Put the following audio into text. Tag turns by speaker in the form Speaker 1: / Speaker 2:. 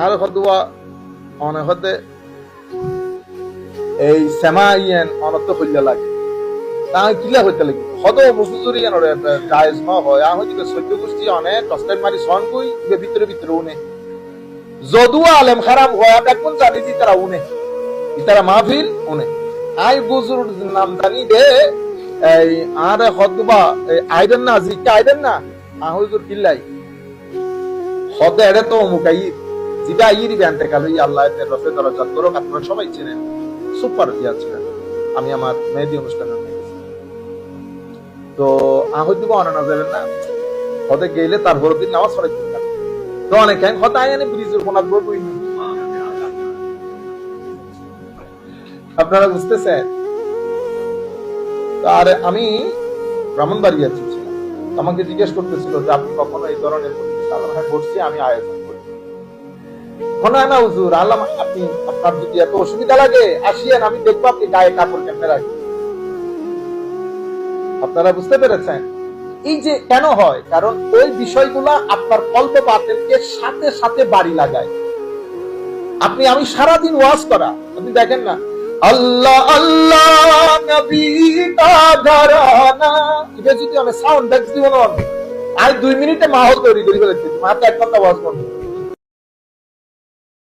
Speaker 1: আর হদুয়া অনে হতে এই সেমা অনত হইয়া লাগে। তাই কিলা হইতে লাগে? হদ ওরে জায়েজ ন হয়। আহ হইতে সহ্য গোষ্ঠী অনে টস্টেন মারি সন কই ইবে ভিতরে ভিতরে উনে। যদুয়া আলেম খারাপ হয় দেখুন জানি দি তারা উনে। ইতারা মাহফিল উনে। আই বুজুর নাম জানি দে, এই আরে হদবা আইডেন না, জিকা আইডেন না। আহুজুর কিল্লাই। হদে এড়ে তো মুকাই ব্যান্তে কালো, ই আল্লাহ রফে দরজা করো আপনারা সবাই চেনেন। সুপার ইয়া ছিলেন। আমি আমার মেহেদি তো আহুদ দিব অনা যাবেন না। হদে গেলে তার দিন নামাজ তো হতা ব্রিজের আপনারা বুঝতেছেন? আর আমি ব্রাহ্মণবাড়িয়া ছিলাম। আমাকে জিজ্ঞেস করতেছিল যে আপনি কখনো এই ধরনের করছি আমি আয়োজন আপনি আমি আপনারা বুঝতে পেরেছেন? এই যে কেন হয়? কারণ ওই বিষয়গুলা আপনার কল্প সাথে সাথে বাড়ি লাগায়। আপনি, আমি সারাদিন ওয়াজ করা, আপনি দেখেন না। আল্লাহ আল্লাহ যদি আমি সাউন্ড দেখছি বলো আজ দুই মিনিটে মাহল তৈরি করি ফেলেছি মাত্র এক ঘণ্টা ওয়াজ করব।